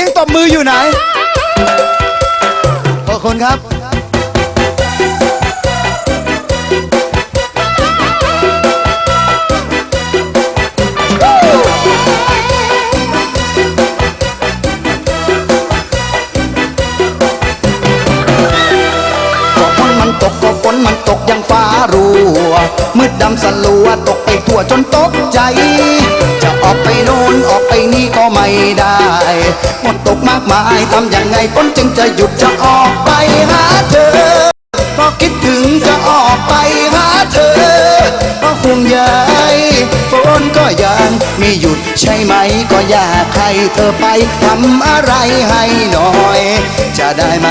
สียงตบมืออยู่ไหนขอบคุณครับ ก็ฝนมันตกก็ฝนมันตกอยังฟ้ารัวมืดดำสลัวตกไปทั่วจนตกใจจะ ออกไปโน่นออกไปนี่ก็ไม่ได้ฝนตกมากมายทำยังไงฝนจึงจะหยุดจะออกไปหาเธอเพราะคิดถึงจะออกไปหาเธอเพราะห่วงใยฝนก็ยังไม่หยุดใช่ไหมก็อยากให้เธอไปทำอะไรให้หน่อย จะได้ไหม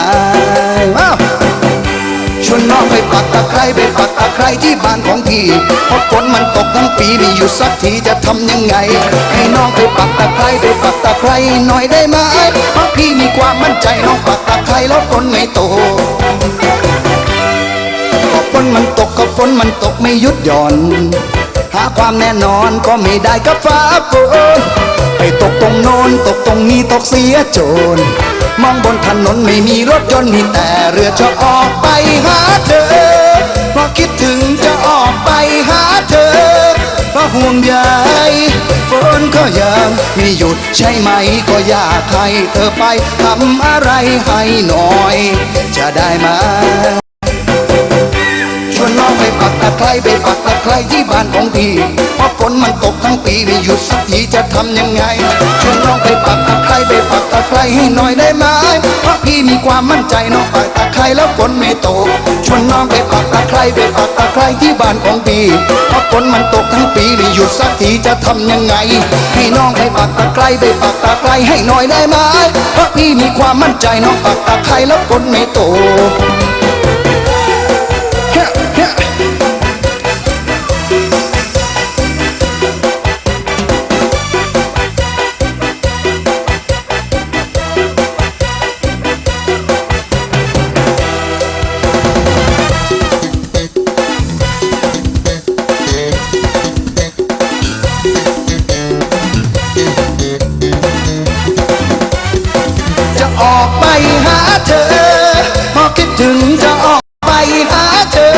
ไปปักตะไครไปปักตะไคร้ที่บ้านของพี่เพราะฝนมันตกทั้งปีไม่อยู่สักทีจะทำยังไง ให้น้องไปปักตะไคร้ไปปักตะไคร้หน่อยได้ไหมเพราะพี่มีความมั่นใจน้องปักตะไคร้แล้วฝนไม่ตกฝนมันตกก็ฝนมันตกไม่หยุดหย่อน หาความแน่นอนก็ไม่ได้กับฟ้าฝนไปตกตรงโน้นตกตรงนี้ตกเสียโจรมองบนถนนไม่มีรถยนต์มีแต่เรือจะออกไปหาเธอ วงใยฝนก็ยังไม่หยุดใช่ไหมก็อยากให้เธอไปทำอะไรให้หน่อย จะได้ไหมชวนน้องไปปักตะไคร้ไปปักตะไคร้ที่บ้านของพี่เพราะฝนมันตกทั้งปีไม่หยุดสักทีจะทำยังไงชวนน้องไปปักตะไคร้ไปปักตะไคร้ให้หน่อยได้ไหมเพราะพี่มีความมั่นใจน้องปักตะไคร้แล้วฝนไม่ตก ชวนน้องไปปักตะไคร้ไปปักตะไคร้ที่บ้านของพี่เพราะฝนมันตกทั้งปีไม่หยุดสักทีจะทำยังไงให้น้องไปปักตะไคร้ไปปักตะไคร้ให้หน่อยได้ไหมเพราะพี่มีความมั่นใจน้องปักตะไคร้แล้วฝนไม่ตก ออกไปหาเธอพราะคิดถึงจะออกไปหาเธอ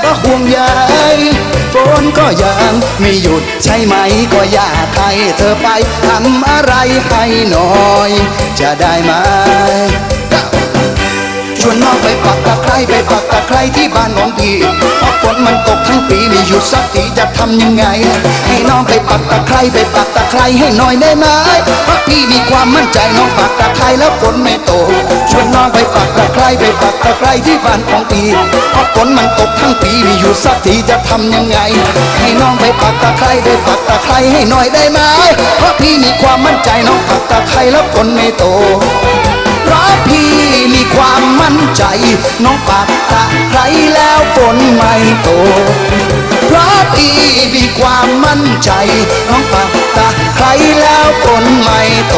เพราะห่วงใยฝนก็ยังไม่หยุดใช่ไหมก็อยากให้เธอไปทำอะไรให้หน่อย จะได้ไหมชวนน้องไปปักตะไคร้ไปปักตะไคร้ที่บ้านของพี่เพราะฝนมัน จะทำยังไง ให้น้องไปปักตะไคร้ไปปักตะไคร้ให้หน่อยได้ไหมเพราะพี่มีความมั่นใจน้องปักตะไคร้แล้วฝนไม่ตกชวนน้องไปปักตะไคร้ไปปักตะไคร้ที่บ้านของพี่เพราะฝนมันตกทั้งปีไม่หยุดสักทีจะทำยังไง ให้น้องไปปักตะไคร้ไปปักตะไคร้ให้หน่อยได้ไหมเพราะพี่มีความมั่นใจน้องปักตะไคร้แล้วฝนไม่ตกเพราะพี่มีความมั่นใจ น้องปักตะไคร้ พี่มีความมั่นใจ น้องปักตะใครแล้วคนไม่โต